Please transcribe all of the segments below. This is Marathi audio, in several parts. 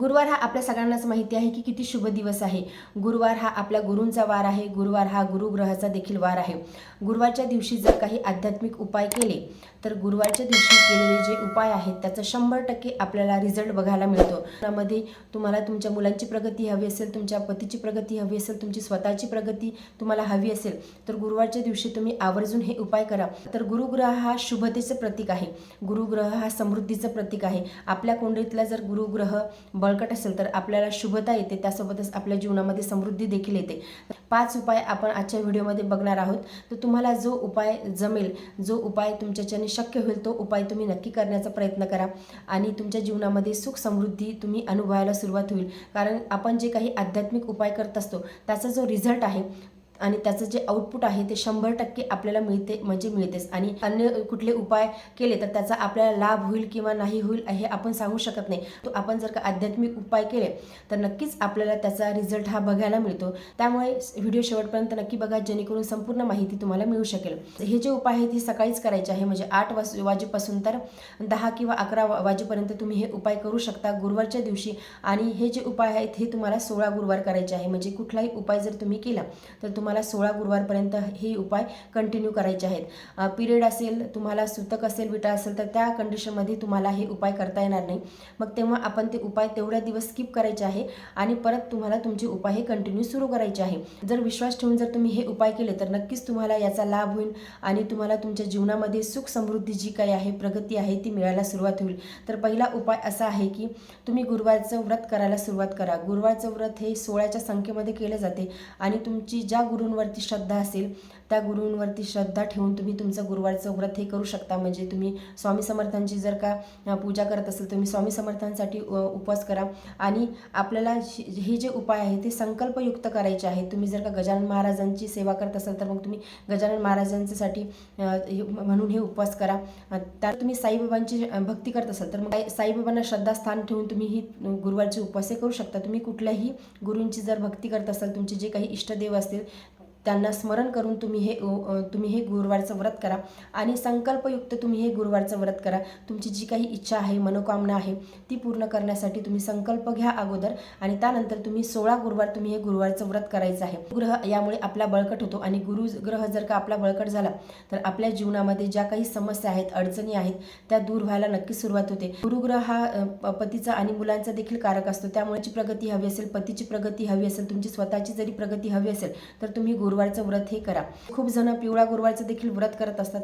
गुरुवार हा आपल्या सगळ्यांनाच माहिती आहे की किती शुभ दिवस आहे. गुरुवार हा आपल्या गुरूंचा वार आहे. गुरुवार हा गुरुग्रहाचा देखील वार आहे. गुरुवारच्या दिवशी जर काही आध्यात्मिक उपाय केले तर गुरुवारच्या दिवशी केलेले जे उपाय आहेत त्याचा शंभर टक्के आपल्याला रिझल्ट बघायला मिळतो. त्यामध्ये तुम्हाला तुमच्या मुलांची प्रगती हवी असेल तुमच्या पतीची प्रगती हवी असेल तुमची स्वतःची प्रगती तुम्हाला हवी असेल तर गुरुवारच्या दिवशी तुम्ही आवर्जून हे उपाय करा. तर गुरुग्रह हा शुभतेचं प्रतीक आहे. गुरुग्रह हा समृद्धीचं प्रतीक आहे. आपल्या कुंडलीतला जर गुरुग्रह बळकट असेल तर आपल्याला शुभता येते. त्यासोबतच आपल्या जीवनामध्ये समृद्धी देखील येते. पाच उपाय आपण आजच्या व्हिडिओमध्ये बघणार आहोत. तर तुम्हाला जो उपाय जमेल जो उपाय तुमच्याच्याने शक्य होईल तो उपाय तुम्ही नक्की करण्याचा प्रयत्न करा आणि तुमच्या जीवनामध्ये सुख समृद्धी तुम्ही अनुभवायला सुरुवात होईल. कारण आपण जे काही आध्यात्मिक उपाय करत असतो त्याचा जो रिझल्ट आहे आणि त्याचं जे आउटपुट आहे ते शंभर टक्के आपल्याला मिळते म्हणजे मिळतेच. आणि अन्य कुठले उपाय केले तर त्याचा आपल्याला लाभ होईल किंवा नाही होईल हे आपण सांगू शकत नाही. तो आपण जर का आध्यात्मिक उपाय केले तर नक्कीच आपल्याला त्याचा रिझल्ट हा बघायला मिळतो. त्यामुळे व्हिडिओ शेवटपर्यंत नक्की बघा जेणेकरून संपूर्ण माहिती तुम्हाला मिळू शकेल. हे जे उपाय आहेत हे सकाळीच करायचे आहे म्हणजे आठ वाज वाजेपासून तर दहा किंवा अकरा वा- वाजेपर्यंत तुम्ही हे उपाय करू शकता गुरुवारच्या दिवशी. आणि हे जे उपाय आहेत हे तुम्हाला सोळा गुरुवार करायचे आहे. म्हणजे कुठलाही उपाय जर तुम्ही केला तर तुम्हाला तुम्हाला सोळा गुरुवारपर्यंत हे उपाय कंटिन्यू करायचे आहेत. पिरियड असेल तुम्हाला सुतक असेल विटा असेल तर त्या कंडिशनमध्ये तुम्हाला हे उपाय करता येणार नाही. मग तेव्हा आपण ते उपाय तेवढ्या दिवस स्किप करायचे आहे आणि परत तुम्हाला तुमचे उपाय हे कंटिन्यू सुरू करायचे आहे. जर विश्वास ठेवून जर तुम्ही हे उपाय केले तर नक्कीच तुम्हाला याचा लाभ होईल आणि तुम्हाला तुमच्या जीवनामध्ये सुख समृद्धी जी काही आहे प्रगती आहे ती मिळायला सुरुवात होईल. तर पहिला उपाय असा आहे की तुम्ही गुरुवारचं व्रत करायला सुरुवात करा. गुरुवारचं व्रत हे सोळाच्या संख्येमध्ये केलं जाते आणि तुमची ज्या गुरु गुरूंवरती श्रद्धा असेल त्या गुरूंवरती श्रद्धा ठेवून तुम्ही तुमचं गुरुवारचं व्रत हे करू शकता. म्हणजे तुम्ही स्वामी समर्थांची जर का पूजा करत असेल तुम्ही स्वामी समर्थांसाठी उपवास करा. आणि आपल्याला हे जे उपाय आहे ते संकल्पयुक्त करायचे आहेत. तुम्ही जर का गजानन महाराजांची सेवा करत असाल तर मग तुम्ही गजानन महाराजांच्यासाठी म्हणून हे उपवास करा. त्या तुम्ही साईबाबांची भक्ती करत असाल तर मग साईबाबांना श्रद्धास्थान ठेवून तुम्ही ही गुरुवारचे उपवास करू शकता. तुम्ही कुठल्याही गुरूंची जर भक्ती करत असाल तुमचे जे काही इष्टदेव असतील त्यांना स्मरण करून तुम्ही हे तुम्ही हे गुरुवारचं व्रत करा. आणि संकल्पयुक्त तुम्ही हे गुरुवारचं व्रत करा. तुमची जी काही इच्छा आहे मनोकामना आहे ती पूर्ण करण्यासाठी तुम्ही संकल्प घ्या अगोदर. आणि त्यानंतर तुम्ही सोळा गुरुवार तुम्ही हे गुरुवारचं व्रत करायचं आहे. ग्रह यामुळे आपला बळकट होतो. आणि गुरु ग्रह जर का आपला बळकट झाला तर आपल्या जीवनामध्ये ज्या काही समस्या आहेत अडचणी आहेत त्या दूर व्हायला नक्की सुरुवात होते. गुरुग्रह हा प- पतीचा आणि मुलांचा देखील कारक असतो. त्यामुळे प्रगती हवी असेल पतीची प्रगती हवी असेल तुमची स्वतःची जरी प्रगती हवी असेल तर तुम्ही गुरु गुरुवारचं व्रत हे करा. खूप जण पिवळा गुरुवारचं देखील व्रत करत असतात.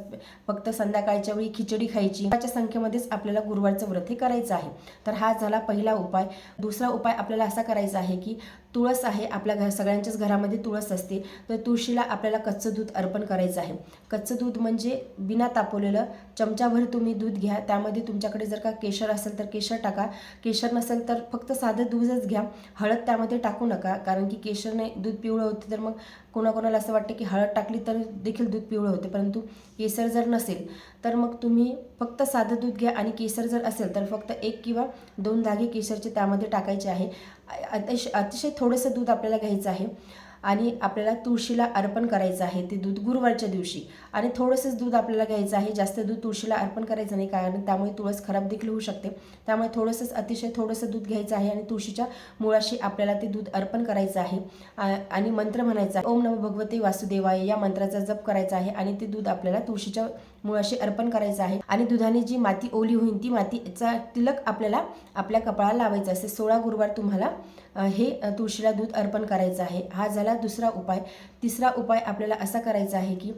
फक्त संध्याकाळच्या वेळी खिचडी खायची. त्याच्या संख्येमध्येच आपल्याला गुरुवारचं व्रत हे करायचं आहे. तर हा झाला पहिला उपाय. दुसरा उपाय आपल्याला असा करायचा आहे की तुळस आहे आपल्या घर सगळ्यांच्याच घरामध्ये तुळस असते. तर तुळशीला आपल्याला कच्चं दूध अर्पण करायचं आहे. कच्चं दूध म्हणजे बिना तापवलेलं चमचाभर तुम्ही दूध घ्या. त्यामध्ये तुमच्याकडे जर का केशर असेल तर केशर टाका. केशर नसेल तर फक्त साधं दूधच घ्या. हळद त्यामध्ये टाकू नका. कारण की केशरने दूध पिवळं होते तर मग कोणाला असं वाटतं की हळद टाकली तर देखील दूध पिवळं होते परंतु केसर जर नसेल तर मग तुम्ही फक्त साधं दूध घ्या आणि केसर जर असेल तर फक्त एक किंवा दोन धागे केसरचे त्यामध्ये टाकायचे आहे. अतिशय अतिशय थोडंसं दूध आपल्याला घ्यायचं आहे. आणि आपल्याला तुळशीला अर्पण करायचं आहे ते दूध गुरुवारच्या दिवशी. आणि थोडंसंच दूध आपल्याला घ्यायचं आहे जास्त दूध तुळशीला अर्पण करायचं नाही कारण त्यामुळे तुळस खराब देखील होऊ शकते. त्यामुळे थोडंसंच अतिशय थोडंसं दूध घ्यायचं आहे आणि तुळशीच्या मुळाशी आपल्याला ते दूध अर्पण करायचं आहे. आणि मंत्र म्हणायचा ओम नम भगवते वासुदेवाय या मंत्राचा जप करायचा आहे आणि ते दूध आपल्याला तुळशीच्या मुळाशी अर्पण करायचं आहे. आणि दुधाने जी माती ओली होईल ती मातीचा तिलक आपल्याला आपल्या कपाळाला लावायचं असते सोळा गुरुवार तुम्हाला हे तुळशीला दूध अर्पण करायचं आहे. हा झाला दुसरा उपाय. तिसरा उपाय आपल्याला असा करायचा आहे की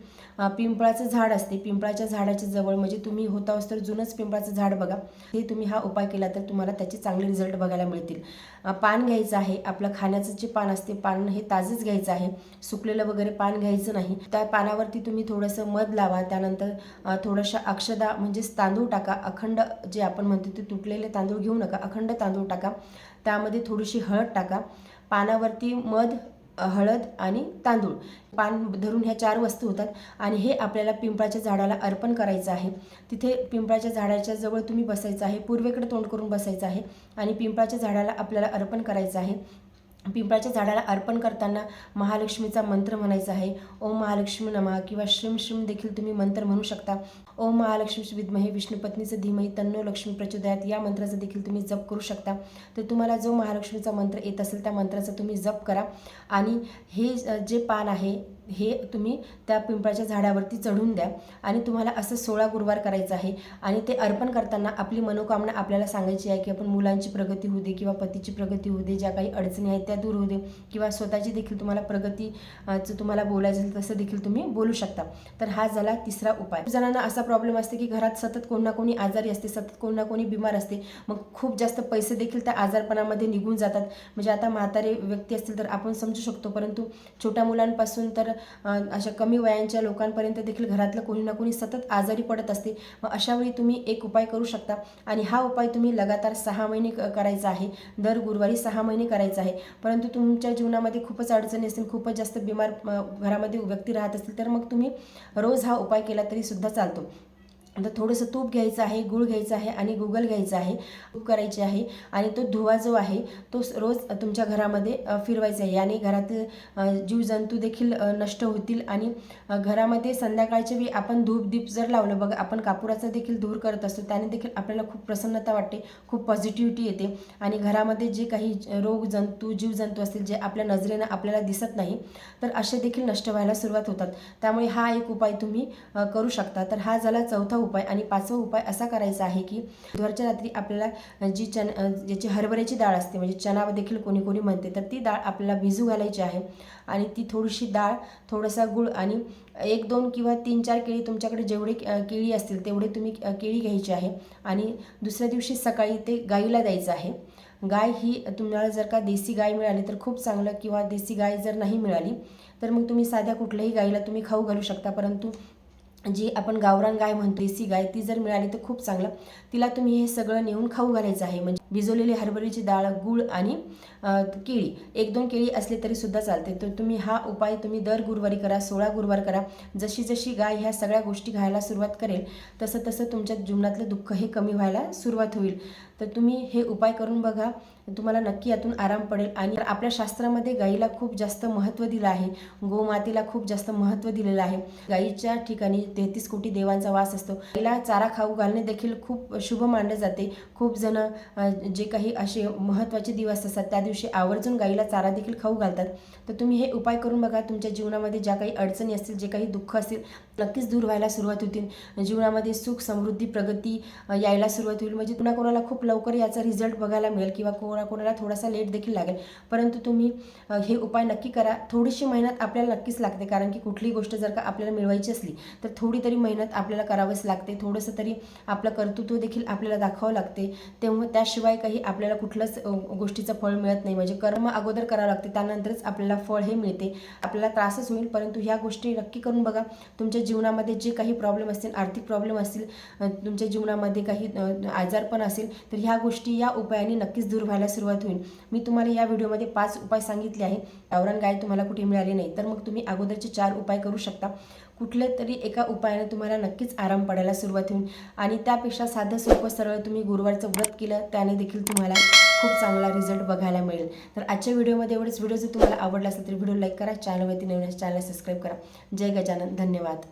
पिंपळाचं झाड असते. पिंपळाच्या झाडाच्या जवळ म्हणजे तुम्ही होता तर जुनंच पिंपळाचं झाड बघा. हे तुम्ही हा उपाय केला तर तुम्हाला त्याचे चांगले रिझल्ट बघायला मिळतील. पान घ्यायचं आहे. आपलं खाण्याचं जे पान असते पान हे ताजंच घ्यायचं आहे. सुकलेलं वगैरे पान घ्यायचं नाही. त्या पानावरती तुम्ही थोडंसं मध लावा. त्यानंतर थोडंसं अक्षदा म्हणजेच तांदूळ टाका. अखंड जे आपण म्हणतो ते तुटलेले तांदूळ घेऊ नका. अखंड तांदूळ टाका. त्यामध्ये थोडीशी हळद टाका. पानावरती मध हळद आणि तांदूळ. पान धरून ह्या चार वस्तू होतात आणि हे आपल्याला पिंपळाच्या झाडाला अर्पण करायचं आहे. तिथे पिंपळाच्या झाडाच्या जवळ तुम्ही बसायचं आहे. पूर्वेकडे तोंड करून बसायचं आहे आणि पिंपळाच्या झाडाला आपल्याला अर्पण करायचं आहे. पिंपळाच्या झाडाला अर्पण करताना महालक्ष्मीचा मंत्र म्हणायचा आहे. ओम महालक्ष्मी नमा किंवा श्रीम श्रीम देखील तुम्ही मंत्र म्हणू शकता. ओम महालक्ष्मी विद्महे विष्णुपत्नीचं धीमही तन्नो लक्ष्मी प्रचोदयात. या मंत्राचा देखील तुम्ही जप करू शकता. तर तुम्हाला जो महालक्ष्मीचा मंत्र येत असेल त्या मंत्राचा तुम्ही जप करा. आणि हे जे पान आहे हे तुम्ही त्या पिंपळाच्या झाडावरती चढून द्या. आणि तुम्हाला असं सोळा गुरुवार करायचं आहे. आणि ते अर्पण करताना आपली मनोकामना आपल्याला सांगायची आहे की आपण मुलांची प्रगती होऊ दे किंवा पतीची प्रगती होऊ दे ज्या काही अडचणी आहेत त्या दूर होऊ दे किंवा स्वतःची देखील तुम्हाला प्रगती तुम्हाला बोलायचं असेल तसं देखील तुम्ही बोलू शकता. तर हा झाला तिसरा उपाय. जणांना असा प्रॉब्लेम असते की घरात सतत कोण ना कोणी आजारी असते सतत कोण ना कोणी बिमार असते. मग खूप जास्त पैसे देखील त्या आजारपणामध्ये निघून जातात. म्हणजे आता म्हातारे व्यक्ती असतील तर आपण समजू शकतो परंतु छोट्या मुलांपासून तर अशा कमी वयांच्या लोकांपर्यंत देखील घरातलं कोणी ना कोणी सतत आजारी पडत असते. मग अशावेळी तुम्ही एक उपाय करू शकता. आणि हा उपाय तुम्ही लगातार सहा महिने करायचा आहे. दर गुरुवारी सहा महिने करायचा आहे. परंतु तुमच्या जीवनामध्ये खूपच अडचणी असतील खूपच जास्त बिमार घरामध्ये व्यक्ती राहत असतील तर मग तुम्ही रोज हा उपाय केला तरी सुद्धा चालतो. आता थोडंसं तूप घ्यायचं आहे गूळ घ्यायचं आहे आणि गुगल घ्यायचं आहे. तूप करायची आहे आणि तो धुवा जो आहे तो रोज तुमच्या घरामध्ये फिरवायचा आहे. याने घरातील जीवजंतू देखील नष्ट होतील आणि घरामध्ये संध्याकाळच्या वेळी आपण धूप दीप जर लावलं बघा आपण कापुराचा देखील धूर करत असतो त्याने देखील आपल्याला खूप प्रसन्नता वाटते खूप पॉझिटिव्हिटी येते. आणि घरामध्ये जे काही रोग जंतू जीवजंतू असतील जे आपल्या नजरेनं आपल्याला दिसत नाही तर असे देखील नष्ट व्हायला सुरुवात होतात. त्यामुळे हा एक उपाय तुम्ही करू शकता. तर हा झाला चौथा उपाय आणि पाचवा उपाय असा करायचा आहे की बुधवारच्या रात्री आपल्याला जी चन ज्याची हरभऱ्याची डाळ असते म्हणजे चना देखील कोणी कोणी म्हणते तर ती डाळ आपल्याला भिजू घालायची आहे. आणि ती थोडीशी डाळ थोडासा गुळ आणि एक दोन किंवा तीन चार केळी तुमच्याकडे जेवढे केळी असतील तेवढे तुम्ही केळी घ्यायची आहे. आणि दुसऱ्या दिवशी सकाळी ते गाईला द्यायचं आहे. गाय ही तुम्हाला जर का देसी गाय मिळाली तर खूप चांगलं किंवा देसी गाय जर नाही मिळाली तर मग तुम्ही साध्या कुठल्याही गाईला तुम्ही खाऊ घालू शकता परंतु जी आपण गावरान गाय म्हणतो देसी गाय ती जर मिळाली तर खूप चांगलं. तिला तुम्ही हे सगळं नेऊन खाऊ घालायचं आहे. म्हणजे भिजवलेली हरभऱ्याची डाळ गूळ आणि केळी. एक दोन केळी असले तरी सुद्धा चालते. तर तुम्ही हा उपाय तुम्ही दर गुरुवारी करा सोळा गुरुवार करा. जशी जशी गाय ह्या सगळ्या गोष्टी खायला सुरुवात करेल तसं तसं तुमच्या जीवनातलं दुःख हे कमी व्हायला सुरुवात होईल. तर तुम्ही हे उपाय करून बघा. तुम्हाला नक्की यातून आराम पडेल. आणि आपल्या शास्त्रामध्ये गाईला खूप जास्त महत्त्व दिलं आहे. गोमातेला खूप जास्त महत्त्व दिलेलं आहे. गाईच्या ठिकाणी तेहतीस कोटी देवांचा वास असतो. गाईला चारा खाऊ घालणे देखील खूप शुभ मानले जाते. खूप जण जे काही असे महत्त्वाचे दिवस असतात त्या दिवशी आवर्जून गाईला चारा देखील खाऊ घालतात. तर तुम्ही हे उपाय करून बघा तुमच्या जीवनामध्ये ज्या काही अडचणी असतील जे काही दुःख असतील नक्कीच दूर व्हायला सुरुवात होतील. जीवनामध्ये सुख समृद्धी प्रगती यायला सुरुवात होईल. म्हणजे पुन्हा कोणाला खूप लवकर याचा रिझल्ट बघायला मिळेल किंवा कोणा कोणाला थोडासा लेट देखील लागेल. परंतु तुम्ही हे उपाय नक्की करा. थोडीशी मेहनत आपल्याला नक्कीच लागते. कारण की कुठलीही गोष्ट जर का आपल्याला मिळवायची असली तर थोडी तरी मेहनत आपल्याला करावीच लागते. थोडंसं तरी आपलं कर्तृत्व देखील आपल्याला दाखवावं लागते. तेव्हा त्याशिवाय काही आपल्याला कुठलंच गोष्टीचं फळ मिळत नाही. म्हणजे कर्म अगोदर करावं लागते त्यानंतरच आपल्याला फळ हे मिळते. आपल्याला त्रासच होईल परंतु ह्या गोष्टी नक्की करून बघा. तुमच्या जीवनामध्ये जे काही प्रॉब्लेम असतील आर्थिक प्रॉब्लेम असतील तुमच्या जीवनामध्ये काही आजार आजारपण असेल तर ह्या गोष्टी या उपायाने नक्कीच दूर व्हायला सुरुवात होईल. मी तुम्हाला या व्हिडिओमध्ये पाच उपाय सांगितले आहे. गावरान गाय तुम्हाला कुठे मिळाली नाही तर मग तुम्ही अगोदरचे चार उपाय करू शकता. कुठल्या तरी एका उपायाने तुम्हाला नक्कीच आराम पडायला सुरुवात होईल. आणि त्यापेक्षा साधं सोपं सरळ तुम्ही गुरुवारचं व्रत केलं त्याने देखील तुम्हाला खूप चांगला रिझल्ट बघायला मिळेल. तर आजच्या व्हिडिओमध्ये एवढंच. व्हिडिओ जर तुम्हाला आवडला असेल तर व्हिडिओ लाईक करा. चॅनलवरती नवीन चॅनल सबस्क्राईब करा. जय गजानन. धन्यवाद.